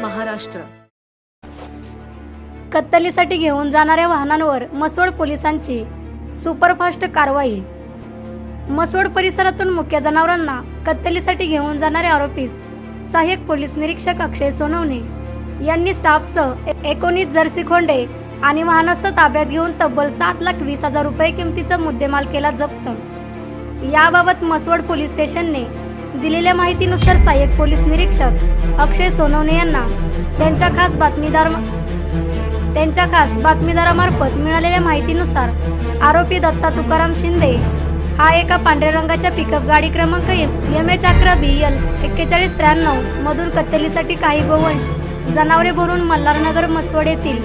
महाराष्ट्र. कत्तलीसाठी घेऊन जाणाऱ्या वाहनांवर मसोड पोलिसांची सुपरफास्ट कारवाई. मसोड परिसरातून मुख्य जनावरांना कत्तलीसाठी घेऊन जाणारे आरोपीस सहाय्यक पोलीस निरीक्षक अक्षय सोनवणे यांनी स्टाफसह एकोणीस जर्सी खोंडे आणि वाहनासह ताब्यात घेऊन तब्बल सात लाख वीस हजार रुपये किमतीचा मुद्देमाल केला जप्त. याबाबत मसवड पोलीस स्टेशनने दिलेल्या माहितीनुसार सहाय्यक पोलीस निरीक्षक अक्षय सोनवणे यांना त्यांच्या खास बातमीदार त्यांच्या खास बातमीदारामार्फत मिळालेल्या माहितीनुसार आरोपी दत्ता तुकाराम शिंदे हा एका पांढऱ्या रंगाच्या पिकअप गाडी क्रमांक एम एच अकरा बी एल एक्केचाळीस त्र्याण्णव मधून कत्तलीसाठी काही गोवंश जनावरे भरून मल्हारनगर मसवड येथील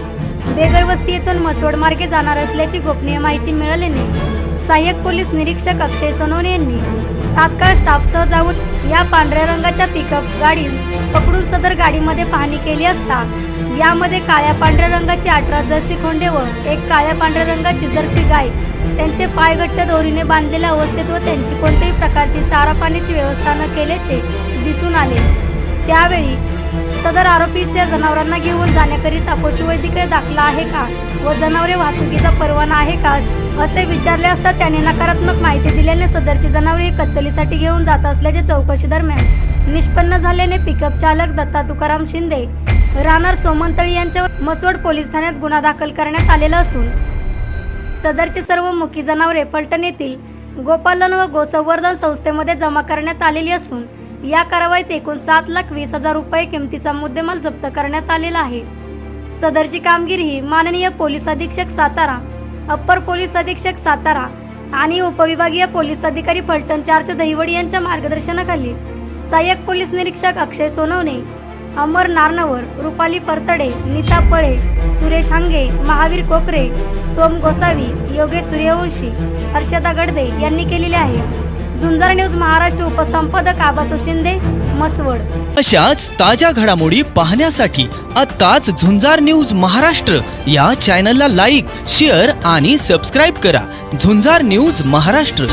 बेगरवस्ती येथून मसवड मार्गे जाणार असल्याची गोपनीय माहिती मिळाल्याने सहाय्यक पोलीस निरीक्षक अक्षय सोनवणे यांनी तात्काळ स्टाफसह जाऊन या पांढऱ्या रंगाच्या पिकअप गाडीस पकडून सदर गाडीमध्ये पाहणी केली असता यामध्ये काळ्या पांढऱ्या रंगाची अठरा जर्सी खोंडे व एक काळ्या पांढऱ्या रंगाची जर्सी गाय. त्यांचे पाय घट्ट दोरीने बांधलेल्या अवस्थेत व त्यांची कोणत्याही प्रकारची चारा पाण्याची व्यवस्था न केल्याचे दिसून आले. त्यावेळी सदर आरोपीस या जनावरांना घेऊन जाण्याकरिता पशुवैद्यकीय दाखला आहे का? व जनावरे वाहतुकीचा परवाना आहे का? असे विचारले असता त्याने नकारात्मक माहिती दिल्याने सदरची जनावरे कत्तलीसाठी घेऊन जात असल्याचे चौकशी दरम्यान निष्पन्न झाल्याने पिकअप चालक दत्ता तुकाराम शिंदे राहणार सोमंतळी यांच्यावर मसवड पोलीस ठाण्यात गुन्हा दाखल करण्यात आलेला असून सदरची सर्व मुखी जनावरे पलटण येथील गोपालन व गोसंवर्धन संस्थेमध्ये जमा करण्यात आलेली असून या कारवाईत एकूण सात लाख वीस हजार रुपये किमतीचा मुद्देमाल जप्त करण्यात आलेला आहे. सदरची कामगिरी ही माननीय पोलीस अधीक्षक सातारा अप्पर पोलीस अधीक्षक सातारा आणि उपविभागीय पोलीस अधिकारी फलटण चार्ज दहिवडी यांच्या मार्गदर्शनाखाली सहाय्यक पोलीस निरीक्षक अक्षय सोनवणे अमर नारनवर रुपाली फरतडे नीता पळे सुरेश हांगे महावीर कोकरे सोम गोसावी योगेश सूर्यवंशी हर्षदा गडदे यांनी केलेले आहे. झुंजार न्यूज महाराष्ट्र उपसंपादक आबासो शिंदे मसवड अशाच ताज्या घडामोडी पाहण्यासाठी आत्ताच झुंजार न्यूज महाराष्ट्र या चॅनलला लाईक शेअर आणि सबस्क्राईब करा. झुंजार न्यूज महाराष्ट्र.